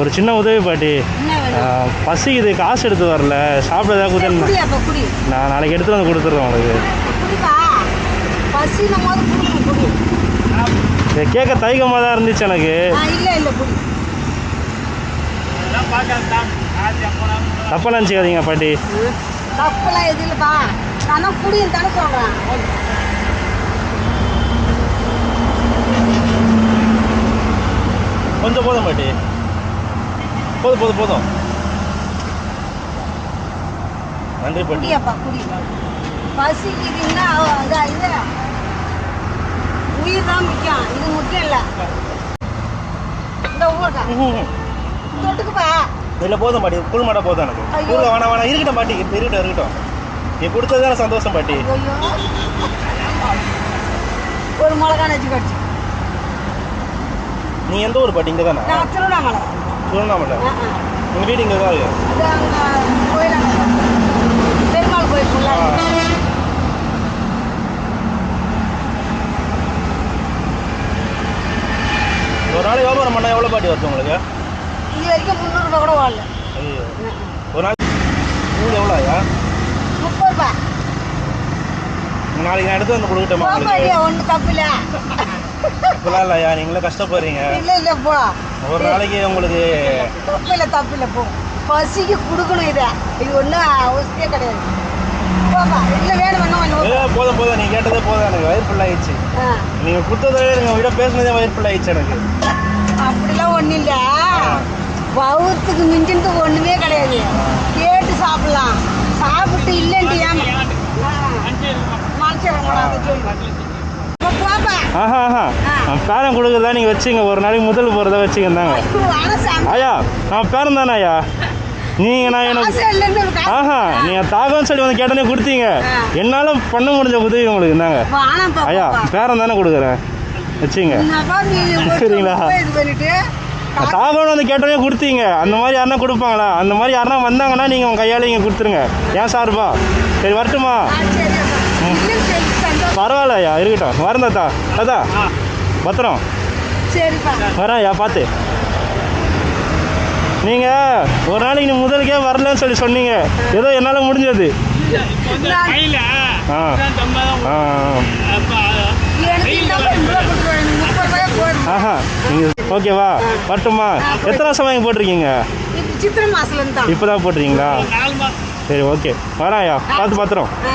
ஒரு சின்ன உதவி பாட்டி. வேணும்? பசிக்குது காசு எடுத்து வரல. சாப்பிட ஏதாவது கொடுத்து நான் நாளைக்கு எடுத்துட்டு வந்து கொடுத்துட்றேன் உங்களுக்கு. இதை கேட்க தயக்கமாக தான் இருந்துச்சு எனக்கு. ஆ இல்லை இல்லை குடி. தப்பாக நினச்சிக்காதீங்க பாட்டி. இல்லைப்பா. குடியும் கொஞ்சம் போதும் பாட்டி. போதும் போதும் போதும். நன்றி பாட்டி. குடியப்பா குடி பசிக்குதுன்னா அதான் இது? உயிர் தான் முக்கியம். இது முக்கியம் இல்லை. இந்த தொட்டுக்குப்பா. போதும் பாட்டி. கூழ் மாட்டா போதும் எனக்கு. கூழ் இருக்கட்டும் பாட்டி. இருக்கட்டும் இருக்கட்டும். நீ கொடுத்தது சந்தோஷம் பாட்டி. ஒரு மிளகா நச்சு நீ எந்த ஊர் பாட்டி? இங்கே தானே திருவண்ணாமலை. திருவண்ணாமலை. உங்கள் வீடு இங்கே தான் இருக்கு பெருமாள் கோயில் ஒரு நாள் வியாபாரம் பண்ணால் எவ்வளோ பாட்டி வருது உங்களுக்கு? இது வரைக்கும் முந்நூறுரூபா கூட வாழல. ஐயோ. ஒரு நாள் கூழ் எவ்வளோ ஐயா முப்பது ரூபா நாளைக்கு நான் எடுத்து வந்து கொடுக்கட்டுமா ஒன்றும் தப்பு இல்லை. இப்போலாம் இல்லையா நீங்களே கஷ்டப்படுறீங்க. இல்லை இல்லை போ. ஒரு நாளைக்கு உங்களுக்கு தப்பு இல்லை தப்பு இல்லை போ. பசிக்கு கொடுக்கணும் இதை. இது ஒன்றும் அவசியம் கிடையாது. போப்பா இல்லை வேணும் வேணும் போதும் போதும். நீ கேட்டதே போதும். எனக்கு வயிறு ஃபுல்லாகிடுச்சு நீங்கள் கொடுத்ததை நீங்கள் விட பேசுனதே வயிறு ஃபுல்லாகிடுச்சு எனக்கு. அப்படிலாம் ஒன்றும் இல்லை. வவுத்துக்கு மிஞ்சினது ஒன்றுமே கிடையாது. கேட்டு சாப்பிடலாம். சாப்பிட்டு இல்லைன்ட்டு மனுஷன் ஆஹா ஆஹா. பேரன் கொடுக்குறதா நீங்கள் வச்சுங்க. ஒரு நாளைக்கு முதல் போகிறதா வச்சுங்க தாங்க ஐயா நான் பேரன் தானே ஐயா? நீங்கள் நான் எனக்கு ஆஹா நீங்கள் தாகம் சொல்லி வந்து கேட்டனே கொடுத்தீங்க. என்னால் பண்ண முடிஞ்ச உதவி உங்களுக்கு தாங்க ஐயா பேரன் தானே கொடுக்குறேன். வச்சுங்க. சரிங்களா? தாகம் வந்து கேட்டோன்னே கொடுத்தீங்க. அந்த மாதிரி யாருனா கொடுப்பாங்களா? அந்த மாதிரி யாருனா வந்தாங்கன்னா நீங்கள் உங்கள் கையால் இங்கே கொடுத்துருங்க. ஏன் சார்பா சரி வரட்டுமா? ஆ, சரி அப்பா. இல்லைன்னு சொல்லி சந்தோஷம். பரவாயில்ல ஐயா இருக்கட்டும். வரேன் தாத்தா. தாத்தா பத்திரம். சரிப்பா. வரேன் ஐயா பார்த்து. நீங்கள் ஒரு நாளைக்கு நீ முதலுக்கே வரலன்னு சொல்லி சொன்னீங்க. ஏதோ என்னால் முடிஞ்சது. ஆ. ஆ. ஆஹா நீங்கள் ஓகேவா வரட்டுமா? எத்தனை வருஷம் வாங்கி போட்டிருக்கீங்க? இது சித்திரை மாசத்துல இப்போ தான் போட்டிருக்கீங்களா சரி ஓகே வரேன் ஐயா பார்த்து பத்திரம். ஆ.